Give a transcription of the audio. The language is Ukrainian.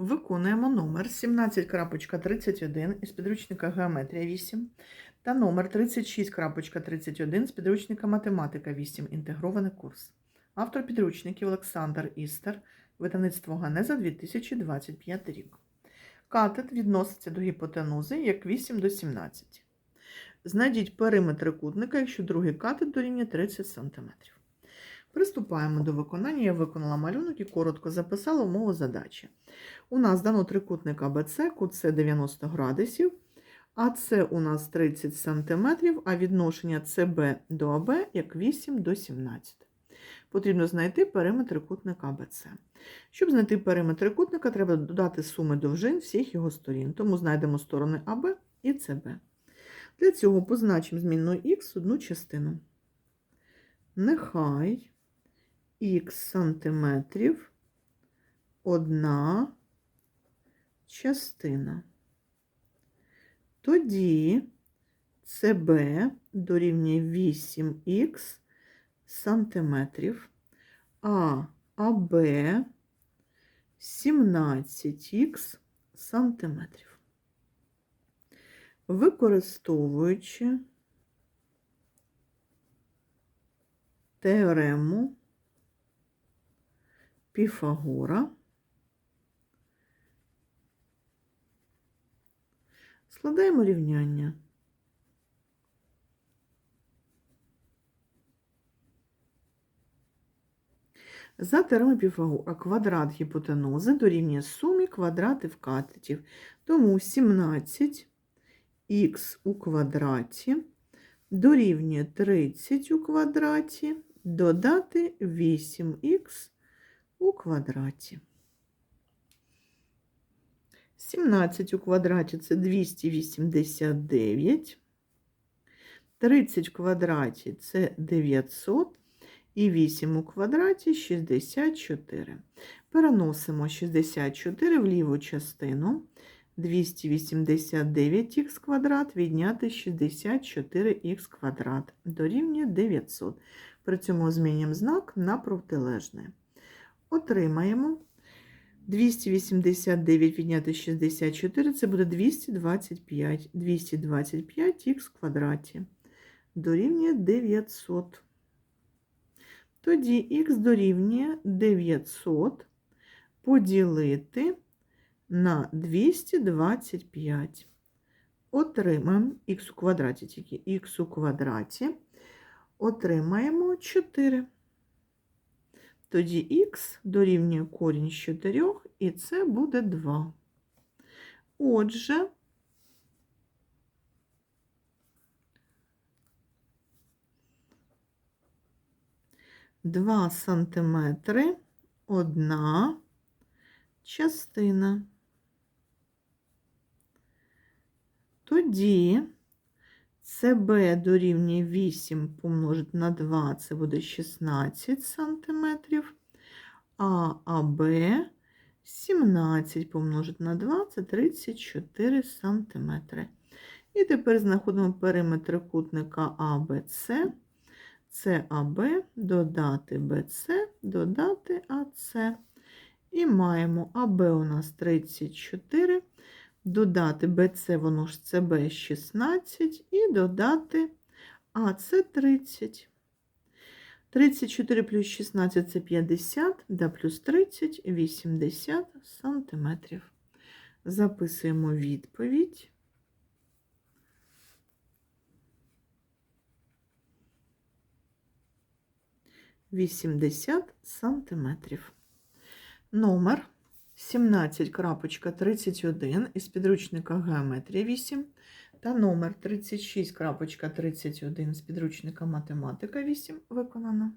Виконуємо номер 17.31 із підручника Геометрія 8 та номер 36.31 з підручника Математика 8. Інтегрований курс. Автор підручників Олександр Істер, видавництво Ганеза 2025 рік. Катет відноситься до гіпотенузи як 8 до 17. Знайдіть периметр трикутника, якщо другий катет дорівнює 30 см. Приступаємо до виконання. Я виконала малюнок і коротко записала умову задачі. У нас дано трикутник АБЦ, кут С 90 градусів, АС у нас 30 см, а відношення СБ до АБ як 8 до 17. Потрібно знайти периметр трикутника АБЦ. Щоб знайти периметр трикутника, треба додати суми довжин всіх його сторін. Тому знайдемо сторони АБ і СБ. Для цього позначимо змінною х одну частину. Нехай х сантиметрів одна частина. Тоді СБ дорівнює 8х сантиметрів, а АБ 17х сантиметрів. Використовуючи теорему Піфагора, складаємо рівняння. За теоремою Піфагора квадрат гіпотенузи дорівнює сумі квадратів катетів. Тому 17х у квадраті дорівнює 30 у квадраті додати 8х у квадраті. 17 у квадраті це 289. 30 в квадраті це 900. І 8 у квадраті 64. Переносимо 64 в ліву частину. 289х квадрат відняти 64х квадрат дорівнює 900. При цьому змінюємо знак на протилежне. Отримаємо 289 відняти 64, це буде 225. 225х квадраті дорівнює 900. Тоді х дорівнює 900 поділити на 225. Отримаємо х у квадраті, тільки х у квадраті. Отримаємо 4. Тоді х дорівнює корінь з 4, і це буде 2. Отже, Два сантиметри одна частина. Тоді СБ дорівнює 8 помножити на 2, це буде 16 сантиметрів, а АБ 17 помножити на 2, це 34 сантиметри. І тепер знаходимо периметр трикутника АБЦ. Це АБ, додати БЦ, додати АЦ. І маємо АБ у нас 34, додати БЦ, воно ж ЦБ 16, і додати АЦ 30. 34 плюс 16 це 50, да плюс 30 80 сантиметрів. Записуємо відповідь. Вісімдесят сантиметрів. Номер 17.31 із підручника Геометрія 8 та номер 36.31 з підручника Математика 8 виконано.